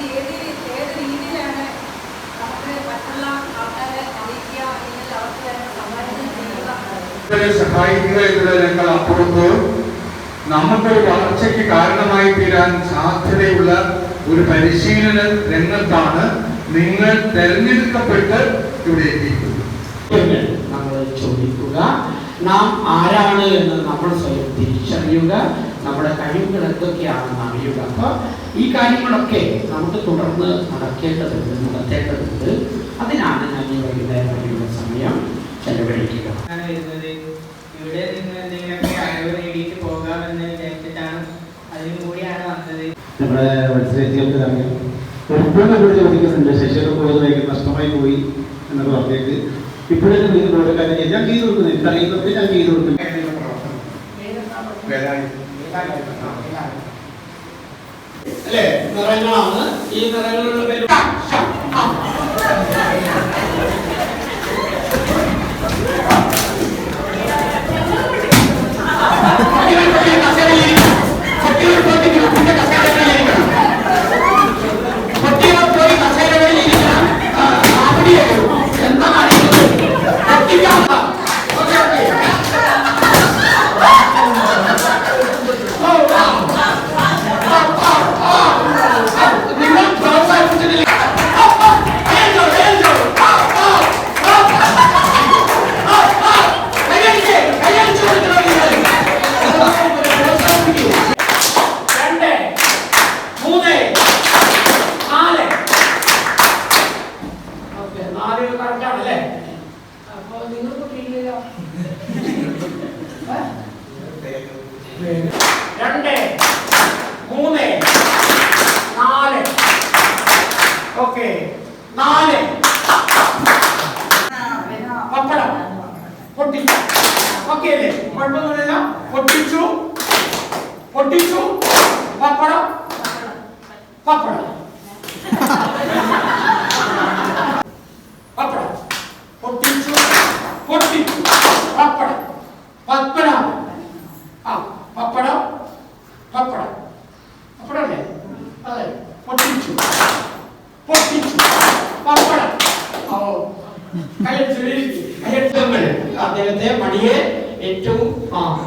അത് ഏത് ഏത് രീതിയിലാണ് നമുക്ക് മറ്റുള്ള ആൾക്കാരെ അറിയിക്കുക അല്ലെങ്കിൽ അവർക്ക് തന്നെ സമ്മാനം ചെയ്യുക? സഹായിക്കുക എന്നതിനേക്കാൾ അപ്പുറത്ത് നമുക്ക് വളർച്ചയ്ക്ക് കാരണമായി തീരാൻ സാധ്യതയുള്ള ഒരു പരിശീലന രംഗത്താണ് നിങ്ങൾ തെരഞ്ഞെടുക്കപ്പെട്ട് ഇവിടെ എത്തിയിരിക്കുന്നത്. നമ്മൾ ചോദിക്കുക നാം ആരാണ് എന്ന് നമ്മൾ സ്വയം തിരിച്ചറിയുക നമ്മുടെ കഴിവുകൾ എന്തൊക്കെയാണെന്ന് അറിയുക. അപ്പോൾ ഈ കാര്യങ്ങളൊക്കെ നമുക്ക് തുടർന്ന് നടക്കേണ്ടതുണ്ട് നടത്തേണ്ടതുണ്ട്. അതിനാണ് ഞാൻ ഈ വൈകുന്നേരം വരെയുള്ള സമയം ചെലവഴിക്കുക. ഇവിടെ നിന്ന് എന്തെങ്കിലുമൊക്കെ അറിവ് നേടിയിട്ട് പോകാമെന്ന് വിചാരിച്ചിട്ടാണ് അതിനും കൂടിയാണ് വന്നത്. നമ്മുടെ മത്സരത്തിലേക്ക് തന്നെ ചോദിക്കുന്നുണ്ട് ശശിയൊക്കെ പോയത് നഷ്ടമായി പോയി എന്നൊക്കെ പറഞ്ഞേക്ക് ഇപ്പോഴും ഓരോ കാര്യം ഞാൻ ചെയ്തു കൊടുക്കുന്നു എനിക്ക് അറിയുന്നതൊക്കെ ഞാൻ ചെയ്തു കൊടുക്കുന്നു അല്ലേ നിറങ്ങളാണ് ഈ നിറങ്ങളുള്ള രണ്ട്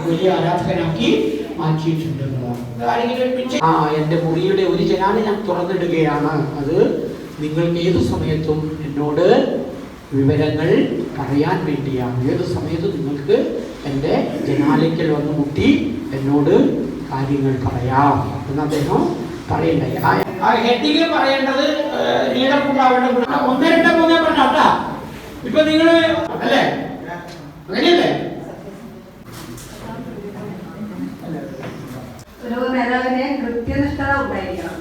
വലിയ ആ എന്റെ മുറിയുടെ ഒരു ജനാല ഞാൻ തുറന്നിടുകയാണ്. അത് നിങ്ങൾക്ക് ഏതു സമയത്തും എന്നോട് വിവരങ്ങൾ പറയാൻ വേണ്ടിയാണ്. ഏത് സമയത്തും നിങ്ങൾക്ക് എന്റെ ജനാലയ്ക്കൽ വന്ന് മുട്ടി എന്നോട് കാര്യങ്ങൾ പറയാം എന്ന് അദ്ദേഹം പറയണ്ടായി ആ പറയേണ്ടത്. ഒന്ന് രണ്ട് മൂന്ന് പറഞ്ഞാട്ടാ ഇപ്പൊ നിങ്ങൾ അല്ലേ? അങ്ങനെയല്ലേ? ഒരു കൃത്യനിഷ്ഠത ഉണ്ടായിരിക്കണം.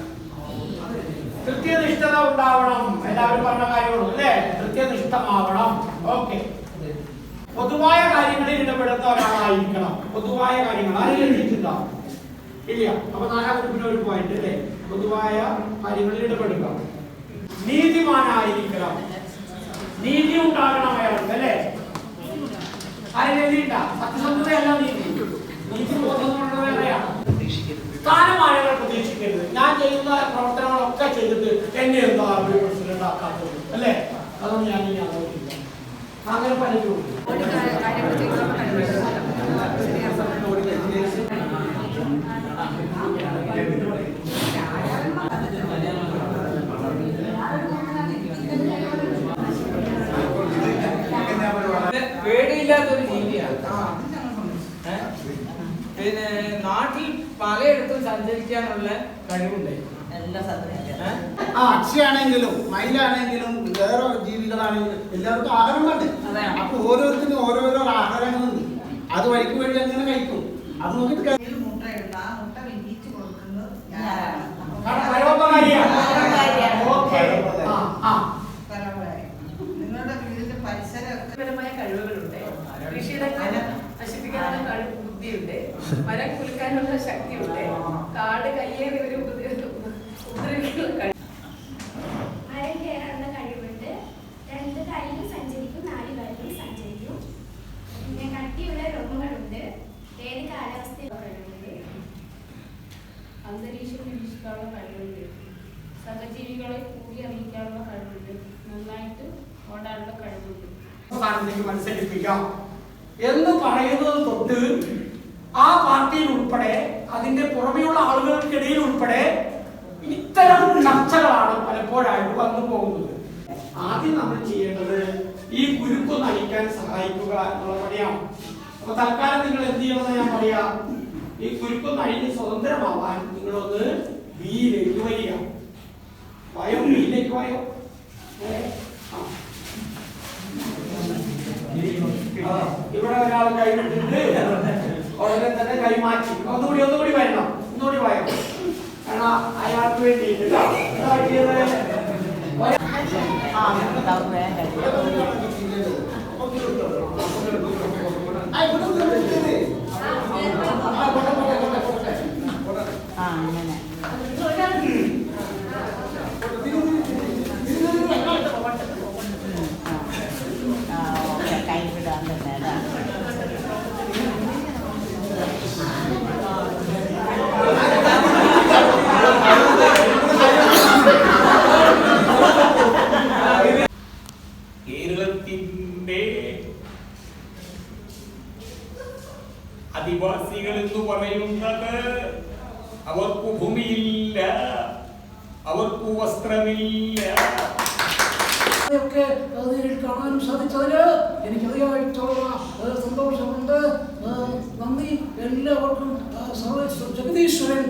കൃത്യനിഷ്ഠത ഉണ്ടാവണം. എല്ലാവരും പറഞ്ഞ കാര്യമുള്ളൂ അല്ലേ? കൃത്യനിഷ്ഠമാവണം. ഓക്കെ. പൊതുവായ കാര്യങ്ങളിൽ ഇടപെടുന്ന ഒരാളായിരിക്കണം പൊതുവായ കാര്യങ്ങൾ ആരെങ്കിലും ഇല്ല. അപ്പൊ നാലാം ഗ്രൂപ്പിന് ഒരു പോയിന്റ് അല്ലേ? പൊതുവായ കാര്യങ്ങളിൽ ഇടപെടുക. നീതിമാനായിരിക്കണം. നീതി ഉണ്ടാകണം അയാൾക്ക് അല്ലേ? ആരെങ്കിലും സത്യസന്ധതയല്ല നീതി. നീതി ബോധം സ്ഥാനമാനങ്ങൾ പ്രതീക്ഷിക്കരുത്. ഞാൻ ചെയ്യുന്ന പ്രവർത്തനങ്ങളൊക്കെ ചെയ്തിട്ട് എന്നെ എന്താ ഒരു പ്രസിഡന്റ് ആക്കാത്തത് അല്ലേ? അതൊന്നും ഞാൻ ഇനി ആലോചിക്കില്ല. അങ്ങനെ പലരും. പേടിയില്ലാത്തൊരു ജീവിയാണ്? പിന്നെ പലയിടത്തും സഞ്ചരിക്കാനുള്ള കഴിവുണ്ട്? ആ അക്ഷയാണെങ്കിലും മയിലാണെങ്കിലും വേറെ ജീവികളാണെങ്കിലും എല്ലാവർക്കും ആഹാരം വേണ്ടേ? അപ്പൊ ഓരോരുത്തരും ഓരോരോ ആഹാരങ്ങളുണ്ട് അത് വഴിക്ക് വഴി അങ്ങനെ കഴിക്കും? അത് നോക്കിയിട്ട്. നിങ്ങളുടെ വീടിന്റെ പരിസരമൊക്കെ കഴിവുകളുണ്ട്? കൃഷിയുടെ ഫലം നശിപ്പിക്കാനുള്ള കഴിവ് ബുദ്ധിയുണ്ട്. മരം കുലുക്കാനുള്ള ശക്തിയുണ്ട്. കാട് കയ്യേറി ഒരു ഉപദ്ര- ഉപദ്രവിക്കാനുള്ള കഴിവ് മരം കയറാനുള്ള കഴിവുണ്ട്. രണ്ട് കാലിലും സഞ്ചരിക്കും നാല് കാലിലും സഞ്ചരിക്കും. പിന്നെ കട്ടിയുള്ള രോമങ്ങളുണ്ട്. ഏത് കാലാവസ്ഥയിലും കഴിവുണ്ട് അന്തരീക്ഷം നിരീക്ഷിക്കാനുള്ള കഴിവുണ്ട്. സഹജീവികളെ കൂടി അറിയിക്കാനുള്ള കഴിവുണ്ട്. നന്നായിട്ട് ഓടാനുള്ള കഴിവുണ്ട്. മത്സരിപ്പിക്കാം എന്ന് പറയുന്നത് തൊട്ട് ഉൾപ്പെടെ അതിന്റെ പുറമെയുള്ള ആളുകൾക്കിടയിൽ ഉൾപ്പെടെ ഇത്തരം ചർച്ചകളാണ് പലപ്പോഴായിട്ട് വന്നു പോകുന്നത്. ആദ്യം നമ്മൾ ചെയ്യേണ്ടത് ഈ കുരുക്ക് നയിക്കാൻ സഹായിക്കുക എന്നുള്ള പണിയാണ്. അപ്പൊ തൽക്കാലം നിങ്ങൾ എന്ത് ചെയ്യണമെന്ന് ഞാൻ പറയാ ഈ കുരുക്ക് നയിഞ്ഞ് സ്വതന്ത്രമാവാൻ നിങ്ങളൊന്ന് ബിയിലേക്ക് വരിക. വയോ ബിയിലേക്ക് വയോ? ഇവിടെ ഒരാൾ കൈവിട്ടിട്ട് ഉടനെ തന്നെ കൈമാറ്റി. ഒന്നുകൂടി ഒന്നുകൂടി വരണം. ഒന്നുകൂടി വായോ കാരണം അയാൾക്ക് പറ്റിയത്? ആ, ഇവിടെ ഒന്ന് വിളിച്ചത്. ആ, പോട്ടെ, പോട്ടെ, പോട്ടെ, പോട്ടെ. ആ അങ്ങനെ ആ ഓക്കെ കൈവിടാൻ തന്നെ അല്ലേ കേരളത്തിന്റെ ആദിവാസികൾ എന്ന് പറയുന്നത് അവർക്ക് ഭൂമിയില്ല അവർക്ക് വസ്ത്രമില്ല. ഒക്കെ നേരിൽ കാണാനും സാധിച്ചതിന് എനിക്ക് അതിയായിട്ടുള്ള സന്തോഷമുണ്ട്. നന്ദി. എല്ലാവർക്കും സർവ ജഗദീശ്വരൻ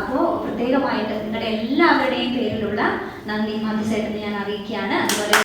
അപ്പോൾ പ്രത്യേകമായിട്ട് നിങ്ങളുടെ എല്ലാവരുടെയും പേരിലുള്ള നന്ദി മധുസേട്ടനെ ഞാൻ അറിയിക്കുകയാണ്. അതുപോലെ